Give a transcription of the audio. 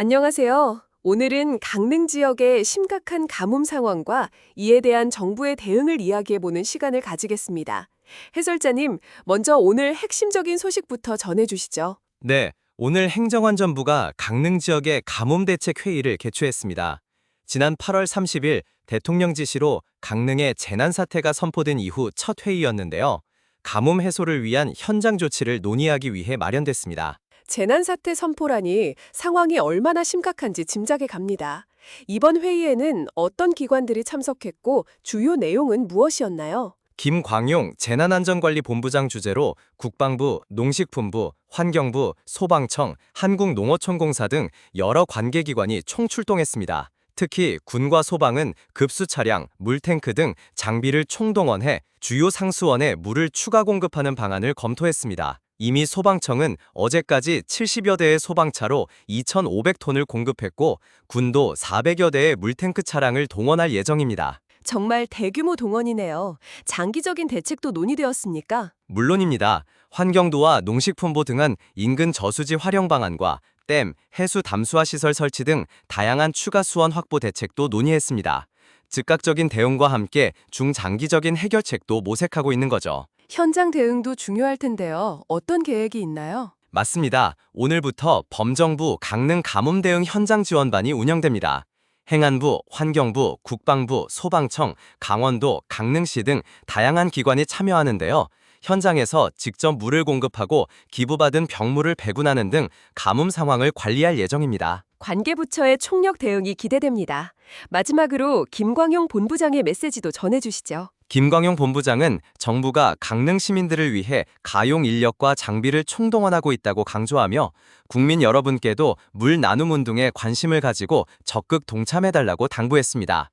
안녕하세요. 오늘은 강릉 지역의 심각한 가뭄 상황과 이에 대한 정부의 대응을 이야기해보는 시간을 가지겠습니다. 해설자님, 먼저 오늘 핵심적인 소식부터 전해주시죠. 네, 오늘 행정안전부가 강릉 지역의 가뭄 대책 회의를 개최했습니다. 지난 8월 30일 대통령 지시로 강릉에 재난 사태가 선포된 이후 첫 회의였는데요. 가뭄 해소를 위한 현장 조치를 논의하기 위해 마련됐습니다. 재난사태 선포라니 상황이 얼마나 심각한지 짐작해 갑니다. 이번 회의에는 어떤 기관들이 참석했고 주요 내용은 무엇이었나요? 김광용 재난안전관리본부장 주재로 국방부, 농식품부, 환경부, 소방청, 한국농어촌공사 등 여러 관계기관이 총출동했습니다. 특히 군과 소방은 급수 차량, 물탱크 등 장비를 총동원해 주요 상수원에 물을 추가 공급하는 방안을 검토했습니다. 이미 소방청은 어제까지 70여 대의 소방차로 2,500톤을 공급했고 군도 400여 대의 물탱크 차량을 동원할 예정입니다. 정말 대규모 동원이네요. 장기적인 대책도 논의되었습니까? 물론입니다. 환경도와 농식품부 등은 인근 저수지 활용 방안과 댐, 해수 담수화 시설 설치 등 다양한 추가 수원 확보 대책도 논의했습니다. 즉각적인 대응과 함께 중장기적인 해결책도 모색하고 있는 거죠. 현장 대응도 중요할 텐데요. 어떤 계획이 있나요? 맞습니다. 오늘부터 범정부 강릉 가뭄 대응 현장 지원반이 운영됩니다. 행안부, 환경부, 국방부, 소방청, 강원도, 강릉시 등 다양한 기관이 참여하는데요. 현장에서 직접 물을 공급하고 기부받은 병물을 배군하는 등 가뭄 상황을 관리할 예정입니다. 관계부처의 총력 대응이 기대됩니다. 마지막으로 김광용 본부장의 메시지도 전해주시죠. 김광용 본부장은 정부가 강릉 시민들을 위해 가용 인력과 장비를 총동원하고 있다고 강조하며 국민 여러분께도 물 나눔 운동에 관심을 가지고 적극 동참해달라고 당부했습니다.